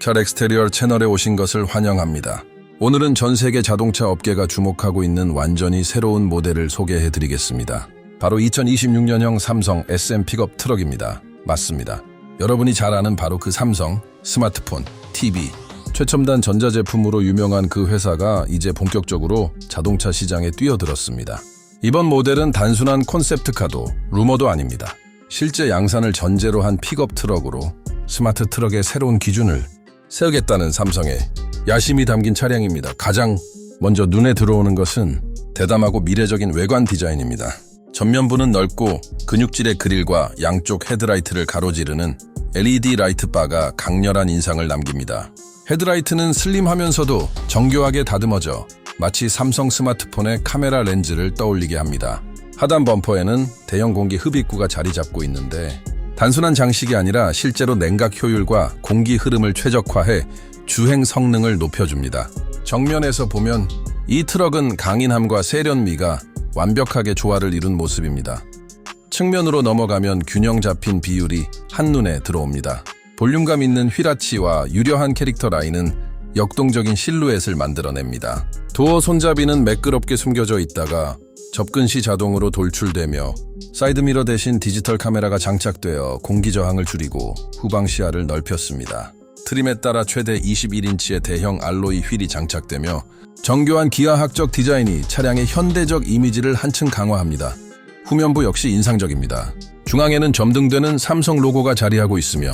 car 엑스테리얼 채널에 오신 것을 환영합니다. 오늘은 전 세계 자동차 업계가 주목하고 있는 완전히 새로운 모델을 소개해 드리겠습니다. 바로 2026년형 삼성 SM 픽업 트럭입니다. 맞습니다. 여러분이 잘 아는 바로 그 삼성 스마트폰, TV, 최첨단 전자제품으로 유명한 그 회사가 이제 본격적으로 자동차 시장에 뛰어들었습니다. 이번 모델은 단순한 콘셉트카도 루머도 아닙니다. 실제 양산을 전제로 한 픽업 트럭으로 스마트 트럭의 새로운 기준을 세우겠다는 삼성의 야심이 담긴 차량입니다. 가장 먼저 눈에 들어오는 것은 대담하고 미래적인 외관 디자인입니다. 전면부는 넓고 근육질의 그릴과 양쪽 헤드라이트를 가로지르는 LED 라이트 바가 강렬한 인상을 남깁니다. 헤드라이트는 슬림하면서도 정교하게 다듬어져 마치 삼성 스마트폰의 카메라 렌즈를 떠올리게 합니다. 하단 범퍼에는 대형 공기 흡입구가 자리 잡고 있는데 단순한 장식이 아니라 실제로 냉각 효율과 공기 흐름을 최적화해 주행 성능을 높여줍니다. 정면에서 보면 이 트럭은 강인함과 세련미가 완벽하게 조화를 이룬 모습입니다. 측면으로 넘어가면 균형 잡힌 비율이 한눈에 들어옵니다. 볼륨감 있는 휘라치와 유려한 캐릭터 라인은 역동적인 실루엣을 만들어냅니다. 도어 손잡이는 매끄럽게 숨겨져 있다가 접근 시 자동으로 돌출되며 사이드미러 대신 디지털 카메라가 장착되어 공기 저항을 줄이고 후방 시야를 넓혔습니다. 트림에 따라 최대 21인치의 대형 알로이 휠이 장착되며 정교한 기하학적 디자인이 차량의 현대적 이미지를 한층 강화합니다. 후면부 역시 인상적입니다. 중앙에는 점등되는 삼성 로고가 자리하고 있으며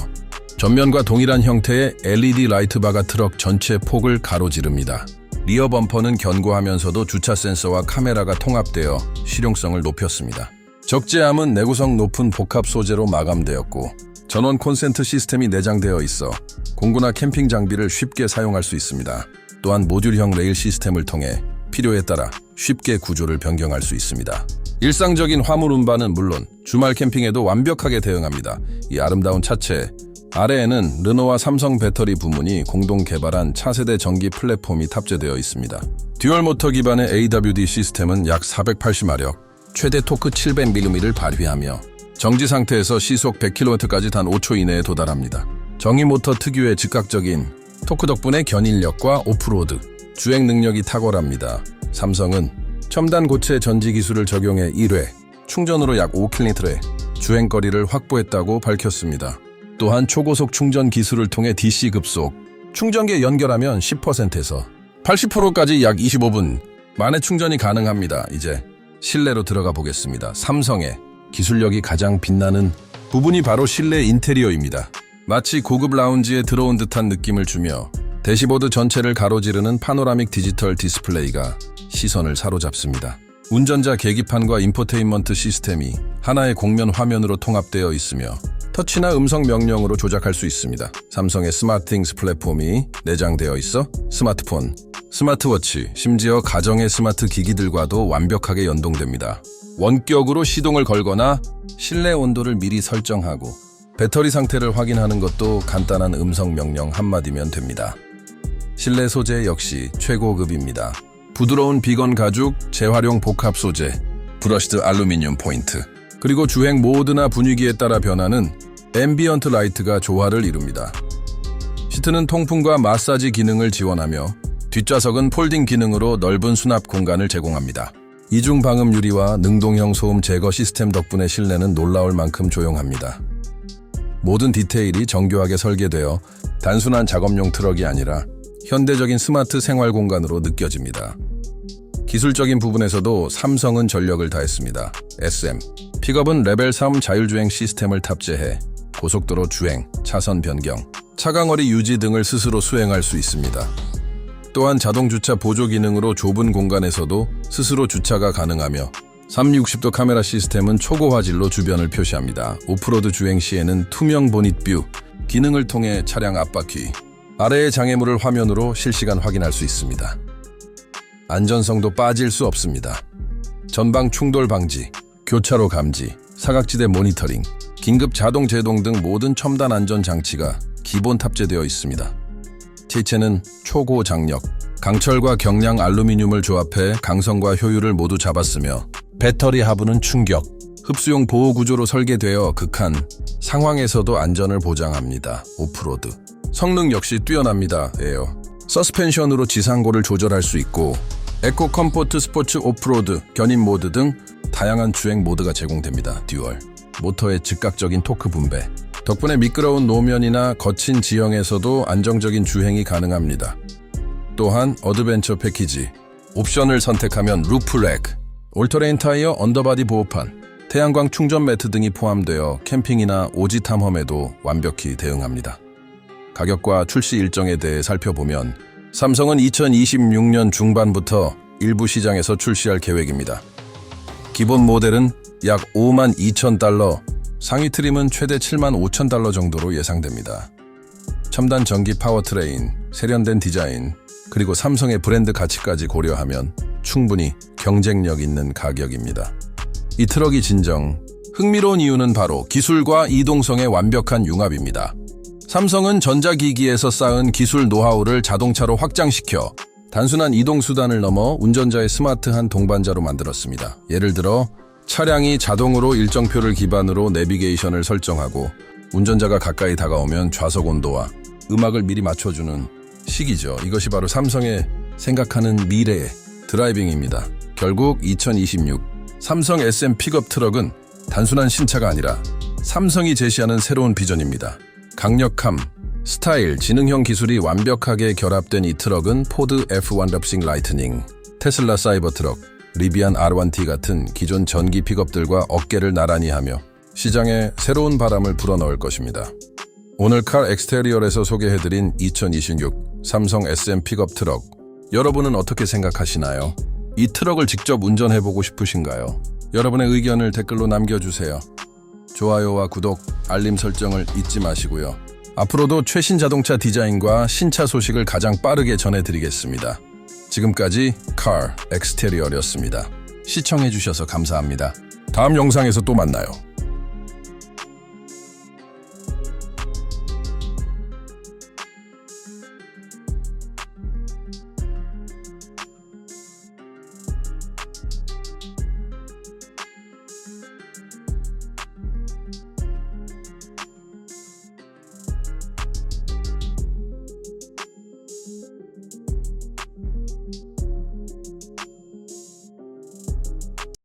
전면과 동일한 형태의 LED 라이트바가 트럭 전체 폭을 가로지릅니다. 리어 범퍼는 견고하면서도 주차 센서와 카메라가 통합되어 실용성을 높였습니다. 적재함은 내구성 높은 복합 소재로 마감되었고 전원 콘센트 시스템이 내장되어 있어 공구나 캠핑 장비를 쉽게 사용할 수 있습니다. 또한 모듈형 레일 시스템을 통해 필요에 따라 쉽게 구조를 변경할 수 있습니다. 일상적인 화물 운반은 물론 주말 캠핑에도 완벽하게 대응합니다. 이 아름다운 차체 아래에는 르노와 삼성 배터리 부문이 공동 개발한 차세대 전기 플랫폼이 탑재되어 있습니다. 듀얼 모터 기반의 AWD 시스템은 약 480마력, 최대 토크 700mm를 발휘하며 정지 상태에서 시속 100km까지 단 5초 이내에 도달합니다. 정의 모터 특유의 즉각적인 토크 덕분에 견인력과 오프로드, 주행 능력이 탁월합니다. 삼성은 첨단 고체 전지 기술을 적용해 1회, 충전으로 약 5km의 주행거리를 확보했다고 밝혔습니다. 또한 초고속 충전 기술을 통해 DC 급속, 충전기에 연결하면 10%에서 80%까지 약 25분 만에 충전이 가능합니다. 이제 실내로 들어가 보겠습니다. 삼성의 기술력이 가장 빛나는 부분이 바로 실내 인테리어입니다. 마치 고급 라운지에 들어온 듯한 느낌을 주며 대시보드 전체를 가로지르는 파노라믹 디지털 디스플레이가 시선을 사로잡습니다. 운전자 계기판과 인포테인먼트 시스템이 하나의 공면 화면으로 통합되어 있으며 터치나 음성 명령으로 조작할 수 있습니다. 삼성의 스마트띵스 플랫폼이 내장되어 있어 스마트폰, 스마트워치, 심지어 가정의 스마트 기기들과도 완벽하게 연동됩니다. 원격으로 시동을 걸거나 실내 온도를 미리 설정하고 배터리 상태를 확인하는 것도 간단한 음성 명령 한마디면 됩니다. 실내 소재 역시 최고급입니다. 부드러운 비건 가죽, 재활용 복합 소재, 브러시드 알루미늄 포인트, 그리고 주행 모드나 분위기에 따라 변하는 앰비언트 라이트가 조화를 이룹니다. 시트는 통풍과 마사지 기능을 지원하며 뒷좌석은 폴딩 기능으로 넓은 수납 공간을 제공합니다. 이중 방음 유리와 능동형 소음 제거 시스템 덕분에 실내는 놀라울 만큼 조용합니다. 모든 디테일이 정교하게 설계되어 단순한 작업용 트럭이 아니라 현대적인 스마트 생활 공간으로 느껴집니다. 기술적인 부분에서도 삼성은 전력을 다했습니다. SM 픽업은 레벨 3 자율주행 시스템을 탑재해 고속도로 주행, 차선 변경, 차강거리 유지 등을 스스로 수행할 수 있습니다. 또한 자동 주차 보조 기능으로 좁은 공간에서도 스스로 주차가 가능하며 360도 카메라 시스템은 초고 화질로 주변을 표시합니다. 오프로드 주행 시에는 투명 보닛 뷰 기능을 통해 차량 앞바퀴 아래의 장애물을 화면으로 실시간 확인할 수 있습니다. 안전성도 빠질 수 없습니다. 전방 충돌 방지, 교차로 감지, 사각지대 모니터링, 긴급 자동 제동 등 모든 첨단 안전 장치가 기본 탑재되어 있습니다. 체체는 초고 장력, 강철과 경량 알루미늄을 조합해 강성과 효율을 모두 잡았으며 배터리 하부는 충격, 흡수용 보호 구조로 설계되어 극한 상황에서도 안전을 보장합니다. 오프로드 성능 역시 뛰어납니다. 에어. 서스펜션으로 지상고를 조절할 수 있고 에코 컴포트 스포츠 오프로드, 견인 모드 등 다양한 주행 모드가 제공됩니다. 듀얼. 모터의 즉각적인 토크 분배. 덕분에 미끄러운 노면이나 거친 지형에서도 안정적인 주행이 가능합니다. 또한 어드벤처 패키지. 옵션을 선택하면 루프렉, 올터레인 타이어 언더바디 보호판, 태양광 충전 매트 등이 포함되어 캠핑이나 오지 탐험에도 완벽히 대응합니다. 가격과 출시 일정에 대해 살펴보면 삼성은 2026년 중반부터 일부 시장에서 출시할 계획입니다. 기본 모델은 약 5만 2천 달러, 상위 트림은 최대 7만 5천 달러 정도로 예상됩니다. 첨단 전기 파워트레인, 세련된 디자인, 그리고 삼성의 브랜드 가치까지 고려하면 충분히 경쟁력 있는 가격입니다. 이 트럭이 진정 흥미로운 이유는 바로 기술과 이동성의 완벽한 융합입니다. 삼성은 전자기기에서 쌓은 기술 노하우를 자동차로 확장시켜 단순한 이동 수단을 넘어 운전자의 스마트한 동반자로 만들었습니다. 예를 들어 차량이 자동으로 일정표를 기반으로 내비게이션을 설정하고 운전자가 가까이 다가오면 좌석 온도와 음악을 미리 맞춰주는 시기죠. 이것이 바로 삼성의 생각하는 미래의 드라이빙입니다. 결국 2026 삼성 SM 픽업 트럭은 단순한 신차가 아니라 삼성이 제시하는 새로운 비전입니다. 강력함, 스타일, 지능형 기술이 완벽하게 결합된 이 트럭은 포드 F1 럽싱 라이트닝, 테슬라 사이버 트럭, 리비안 R1T 같은 기존 전기 픽업들과 어깨를 나란히 하며 시장에 새로운 바람을 불어넣을 것입니다. 오늘 칼 엑스테리얼에서 소개해드린 2026 삼성 SM 픽업 트럭. 여러분은 어떻게 생각하시나요? 이 트럭을 직접 운전해보고 싶으신가요? 여러분의 의견을 댓글로 남겨주세요. 좋아요와 구독, 알림 설정을 잊지 마시고요. 앞으로도 최신 자동차 디자인과 신차 소식을 가장 빠르게 전해드리겠습니다. 지금까지 칼 엑스테리얼이었습니다. 시청해주셔서 감사합니다. 다음 영상에서 또 만나요.